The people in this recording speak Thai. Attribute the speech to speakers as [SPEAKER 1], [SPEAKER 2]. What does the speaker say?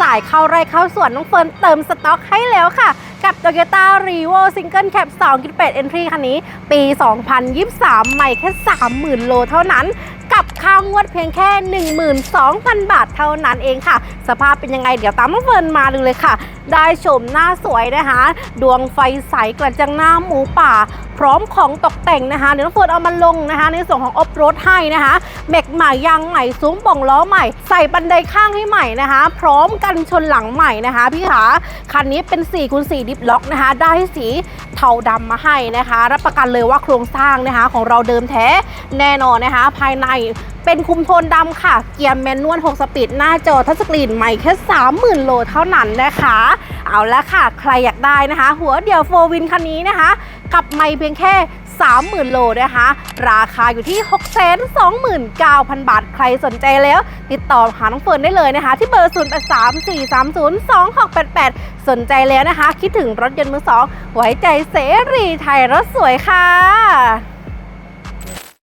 [SPEAKER 1] สายเข้าไร่เข้าสวนน้องเฟิร์นเติมสต็อกให้แล้วค่ะ กับ Toyota r e v o Single Cab 2.8 Entry คันนี้ ปี 2023 ใหม่แค่ 30,000 โลเท่านั้น กับค่างวดเพียงแค่ 12,000 บาทเท่านั้นเองค่ะ สภาพเป็นยังไงเดี๋ยวตามน้องเฟิร์นมาดูเลยค่ะ ได้ชมหน้าสวยนะคะ ดวงไฟใสกระจังหน้าหมูป่า พร้อมของตกแต่งนะคะ เดี๋ยวน้องเฟิร์นเอามาลงนะคะ ในส่วนของออฟโรดให้นะคะเบรกใหม่ยางใหม่ซุ้มป่องล้อใหม่ ใส่บันไดข้างให้ใหม่นะคะ พร้อมกันชนหลังใหม่นะคะ พี่ขาคันนี้เป็น4คูณ4ดิฟล็อกนะคะ ได้สี เทาดำมาให้นะคะ รับประกันเลยว่าโครงสร้างนะคะ ของเราเดิมแท้แน่นอนนะคะ ภายในเป็นคุมโทนดำค่ะ เกียร์แมนนวล 6 สปีด หน้าจอทัชสกรีนใหม่แค่ 30,000 โลเท่านั้นนะคะ เอาละค่ะ ใครอยากได้นะคะ หัวเดี่ยวโฟวินคันนี้นะคะ กับไม่เพียงแค่ 30,000 โลนะคะ ราคาอยู่ที่ 629,000 บาท ใครสนใจแล้ว ติดต่อหาน้องเฟิร์นได้เลยนะคะ ที่เบอร์ 0834302688 สนใจแล้วนะคะ คิดถึงรถยนต์มือสองไว้ใจเสรีไทยรถสวยค่ะ